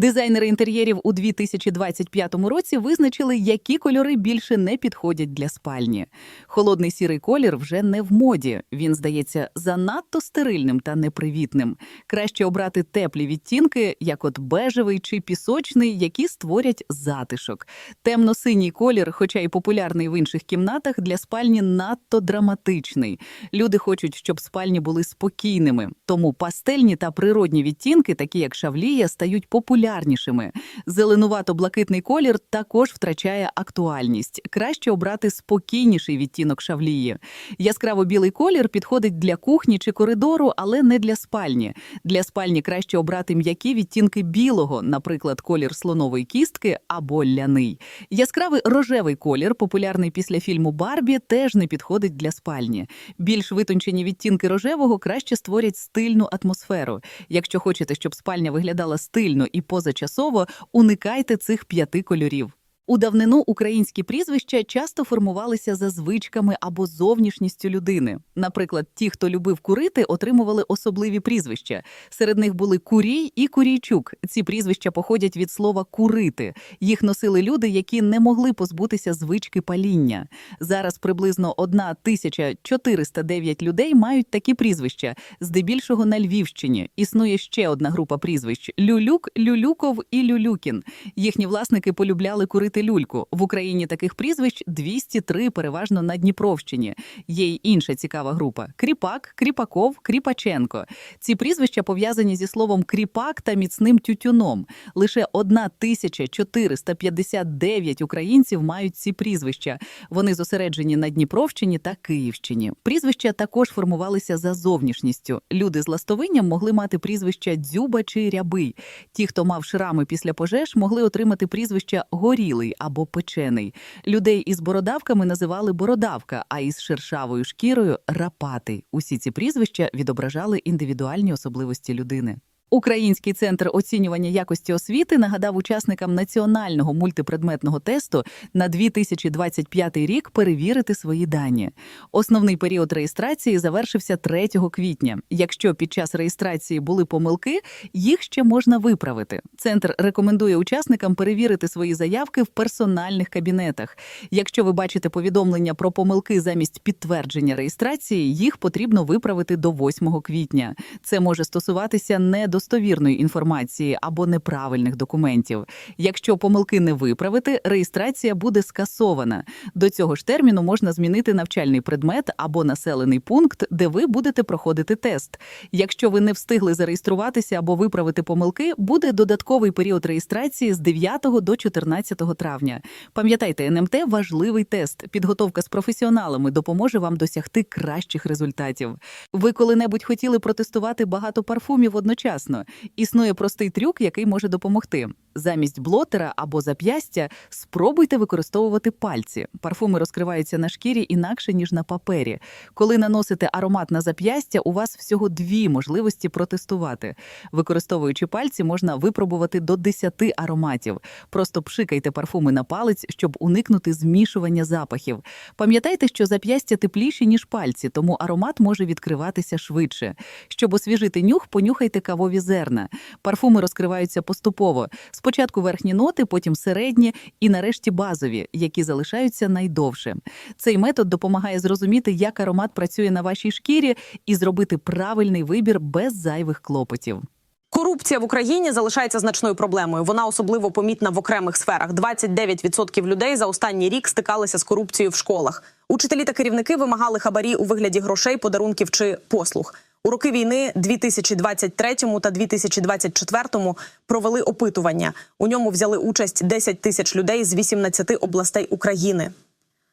Дизайнери інтер'єрів у 2025 році визначили, які кольори більше не підходять для спальні. Холодний сірий колір вже не в моді. Він здається занадто стерильним та непривітним. Краще обрати теплі відтінки, як от бежевий чи пісочний, які створять затишок. Темно-синій колір, хоча й популярний в інших кімнатах, для спальні надто драматичний. Люди хочуть, щоб спальні були спокійними. Тому пастельні та природні відтінки, такі як шавлія, стають популярнішими. Зеленувато-блакитний колір також втрачає актуальність. Краще обрати спокійніший відтінок шавлії. Яскраво-білий колір підходить для кухні чи коридору, але не для спальні. Для спальні краще обрати м'які відтінки білого, наприклад, колір слонової кістки або ляний. Яскравий рожевий колір, популярний після фільму Барбі, теж не підходить для спальні. Більш витончені відтінки рожевого краще створять стильну атмосферу. Якщо хочете, щоб спальня виглядала стильно і позачасово, уникайте цих п'яти кольорів. У давнину українські прізвища часто формувалися за звичками або зовнішністю людини. Наприклад, ті, хто любив курити, отримували особливі прізвища. Серед них були Курій і Курійчук. Ці прізвища походять від слова курити. Їх носили люди, які не могли позбутися звички паління. Зараз приблизно 1409 людей мають такі прізвища, здебільшого на Львівщині. Існує ще одна група прізвищ: Люлюк, Люлюков і Люлюкін. Їхні власники полюбляли курити люльку. В Україні таких прізвищ 203, переважно на Дніпровщині. Є й інша цікава група: Кріпак, Кріпаков, Кріпаченко. Ці прізвища пов'язані зі словом кріпак та міцним тютюном. Лише 1459 українців мають ці прізвища. Вони зосереджені на Дніпровщині та Київщині. Прізвища також формувалися за зовнішністю. Люди з ластовинням могли мати прізвища дзюба чи рябий. Ті, хто мав шрами після пожеж, могли отримати прізвища горілий або печений. Людей із бородавками називали бородавка, а із шершавою шкірою рапати. Усі ці прізвища відображали індивідуальні особливості людини. Український центр оцінювання якості освіти нагадав учасникам національного мультипредметного тесту на 2025 рік перевірити свої дані. Основний період реєстрації завершився 3 квітня. Якщо під час реєстрації були помилки, їх ще можна виправити. Центр рекомендує учасникам перевірити свої заявки в персональних кабінетах. Якщо ви бачите повідомлення про помилки замість підтвердження реєстрації, їх потрібно виправити до 8 квітня. Це може стосуватися недостовірної інформації або неправильних документів. Якщо помилки не виправити, реєстрація буде скасована. До цього ж терміну можна змінити навчальний предмет або населений пункт, де ви будете проходити тест. Якщо ви не встигли зареєструватися або виправити помилки, буде додатковий період реєстрації з 9 до 14 травня. Пам'ятайте, НМТ важливий тест. Підготовка з професіоналами допоможе вам досягти кращих результатів. Ви коли-небудь хотіли протестувати багато парфумів одночасно. Існує простий трюк, який може допомогти. Замість блотера або зап'ястя спробуйте використовувати пальці. Парфуми розкриваються на шкірі інакше ніж на папері. Коли наносите аромат на зап'ястя, у вас всього дві можливості протестувати. Використовуючи пальці, можна випробувати до 10 ароматів. Просто пшикайте парфуми на палець, щоб уникнути змішування запахів. Пам'ятайте, що зап'ястя тепліші ніж пальці, тому аромат може відкриватися швидше. Щоб освіжити нюх, понюхайте кавові зерна. Парфуми розкриваються поступово. Спочатку верхні ноти, потім середні і нарешті базові, які залишаються найдовше. Цей метод допомагає зрозуміти, як аромат працює на вашій шкірі, і зробити правильний вибір без зайвих клопотів. Корупція в Україні залишається значною проблемою. Вона особливо помітна в окремих сферах. 29% людей за останній рік стикалися з корупцією в школах. Учителі та керівники вимагали хабарі у вигляді грошей, подарунків чи послуг. У роки війни 2023 та 2024 провели опитування. У ньому взяли участь 10 тисяч людей з 18 областей України.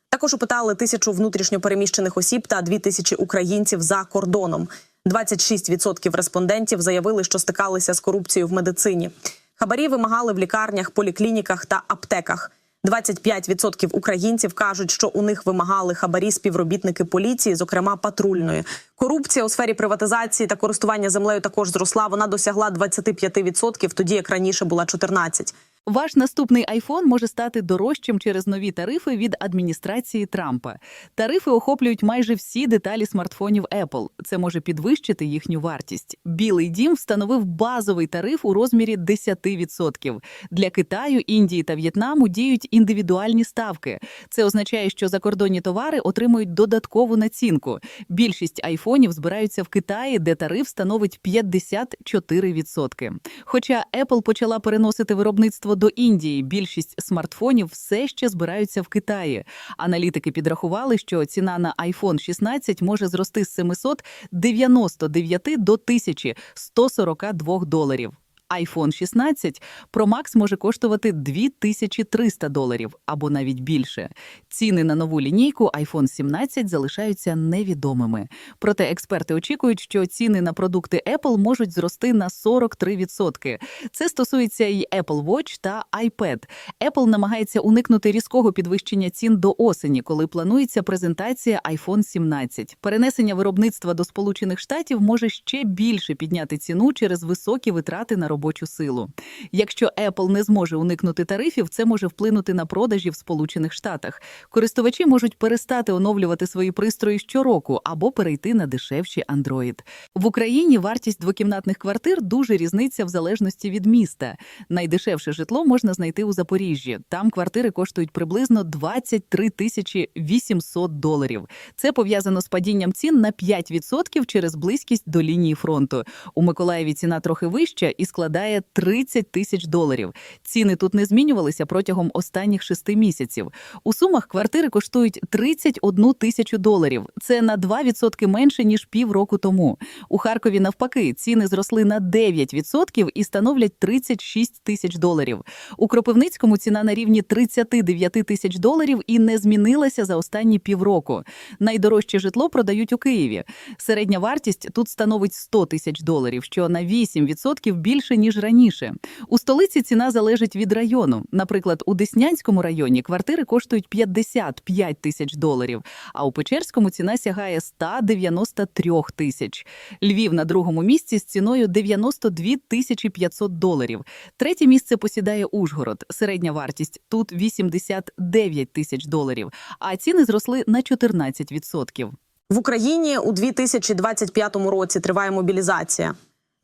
Також опитали тисячу внутрішньопереміщених осіб та дві тисячі українців за кордоном. 26% респондентів заявили, що стикалися з корупцією в медицині. Хабарі вимагали в лікарнях, поліклініках та аптеках. 25% українців кажуть, що у них вимагали хабарі співробітники поліції, зокрема патрульної. Корупція у сфері приватизації та користування землею також зросла. Вона досягла 25%, тоді як раніше була 14%. Ваш наступний iPhone може стати дорожчим через нові тарифи від адміністрації Трампа. Тарифи охоплюють майже всі деталі смартфонів Apple. Це може підвищити їхню вартість. Білий дім встановив базовий тариф у розмірі 10%. Для Китаю, Індії та В'єтнаму діють індивідуальні ставки. Це означає, що закордонні товари отримують додаткову націнку. Більшість айфонів збираються в Китаї, де тариф становить 54%. Хоча Apple почала переносити виробництво до Індії, більшість смартфонів все ще збираються в Китаї. Аналітики підрахували, що ціна на iPhone 16 може зрости з 799 до 1142 доларів. iPhone 16 Pro Max може коштувати 2300 доларів або навіть більше. Ціни на нову лінійку iPhone 17 залишаються невідомими. Проте експерти очікують, що ціни на продукти Apple можуть зрости на 43%. Це стосується і Apple Watch та iPad. Apple намагається уникнути різкого підвищення цін до осені, коли планується презентація iPhone 17. Перенесення виробництва до Сполучених Штатів може ще більше підняти ціну через високі витрати на робочу силу. Якщо Apple не зможе уникнути тарифів, це може вплинути на продажі в Сполучених Штатах. Користувачі можуть перестати оновлювати свої пристрої щороку або перейти на дешевші Android. В Україні вартість двокімнатних квартир дуже різниця в залежності від міста. Найдешевше житло можна знайти у Запоріжжі. Там квартири коштують приблизно 23 тисячі 800 доларів. Це пов'язано з падінням цін на 5% через близькість до лінії фронту. У Миколаєві ціна трохи вища і складає 30 тисяч доларів. Ціни тут не змінювалися протягом останніх шести місяців. У сумах квартири коштують 31 тисячу доларів. Це на 2% менше ніж півроку тому. У Харкові навпаки ціни зросли на 9% і становлять 36 тисяч доларів. У Кропивницькому ціна на рівні 39 тисяч доларів і не змінилася за останні півроку. Найдорожче житло продають у Києві. Середня вартість тут становить 100 тисяч доларів, що на 8% більше ніж раніше. У столиці ціна залежить від району. Наприклад, у Деснянському районі квартири коштують 55 тисяч доларів, а у Печерському ціна сягає 193 тисяч. Львів на другому місці з ціною 92 тисячі 500 доларів. Третє місце посідає Ужгород. Середня вартість тут 89 тисяч доларів, а ціни зросли на 14%. В Україні у 2025 році триває мобілізація.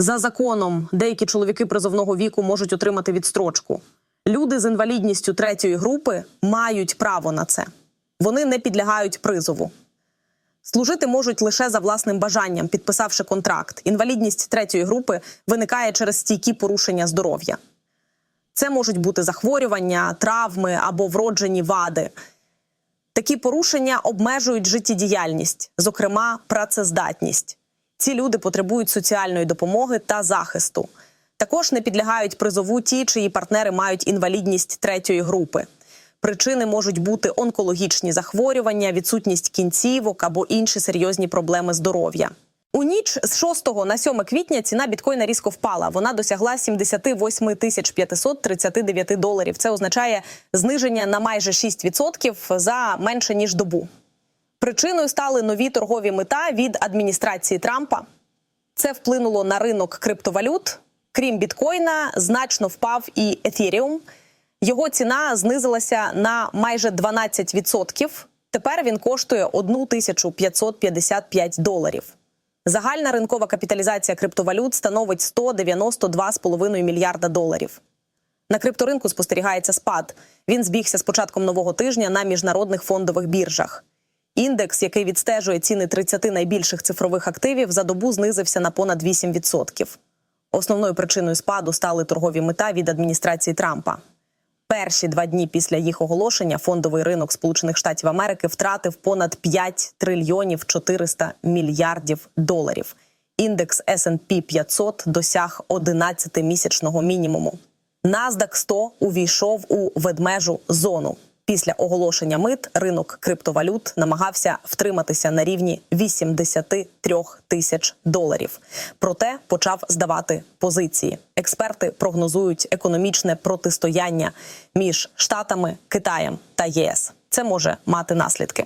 За законом деякі чоловіки призовного віку можуть отримати відстрочку. Люди з інвалідністю третьої групи мають право на це. Вони не підлягають призову. Служити можуть лише за власним бажанням, підписавши контракт. Інвалідність третьої групи виникає через стійкі порушення здоров'я. Це можуть бути захворювання, травми або вроджені вади. Такі порушення обмежують життєдіяльність, зокрема працездатність. Ці люди потребують соціальної допомоги та захисту. Також не підлягають призову ті, чиї партнери мають інвалідність третьої групи. Причини можуть бути онкологічні захворювання, відсутність кінцівок або інші серйозні проблеми здоров'я. У ніч з 6 на 7 квітня ціна біткоїна різко впала. Вона досягла 78 тисяч 539 доларів. Це означає зниження на майже 6% за менше ніж добу. Причиною стали нові торгові мета від адміністрації Трампа. Це вплинуло на ринок криптовалют. Крім біткоїна, значно впав і ефіріум. Його ціна знизилася на майже 12%. Тепер він коштує 1555 доларів. Загальна ринкова капіталізація криптовалют становить 192,5 мільярда доларів. На крипторинку спостерігається спад. Він збігся з початком нового тижня на міжнародних фондових біржах. Індекс, який відстежує ціни 30 найбільших цифрових активів, за добу знизився на понад 8%. Основною причиною спаду стали торгові мета від адміністрації Трампа. Перші два дні після їх оголошення фондовий ринок Сполучених Штатів Америки втратив понад 5 трильйонів 400 мільярдів доларів. Індекс S&P 500 досяг 11-місячного мінімуму. NASDAQ 100 увійшов у ведмежу зону. Після оголошення мит ринок криптовалют намагався втриматися на рівні 83 тисяч доларів. Проте почав здавати позиції. Експерти прогнозують економічне протистояння між Штатами, Китаєм та ЄС. Це може мати наслідки.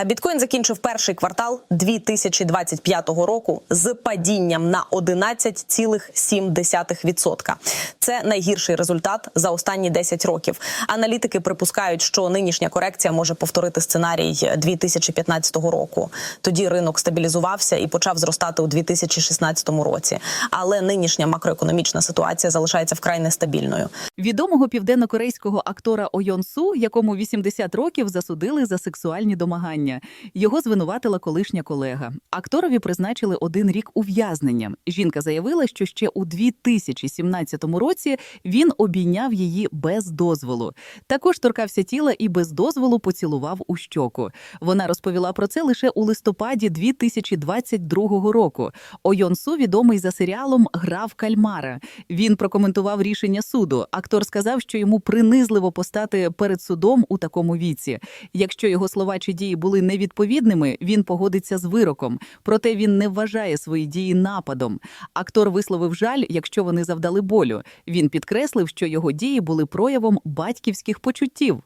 Е, Біткоін закінчив перший квартал 2025 року з падінням на 11,7%. Це найгірший результат за останні 10 років. Аналітики припускають, що нинішня корекція може повторити сценарій 2015 року. Тоді ринок стабілізувався і почав зростати у 2016 році. Але нинішня макроекономічна ситуація залишається вкрай нестабільною. Відомого південнокорейського актора Ойон Су, якому 80 років засудили за сексуальні домагання. Його звинуватила колишня колега. Акторові призначили один рік ув'язнення. Жінка заявила, що ще у 2017 році він обійняв її без дозволу. Також торкався тіла і без дозволу поцілував у щоку. Вона розповіла про це лише у листопаді 2022 року. Ойон Су відомий за серіалом Гра в кальмара. Він прокоментував рішення суду. Актор сказав, що йому принизливо постати перед судом у такому віці. Якщо його слова чи дії були невідповідними, він погодиться з вироком. Проте він не вважає свої дії нападом. Актор висловив жаль, якщо вони завдали болю. Він підкреслив, що його дії були проявом батьківських почуттів.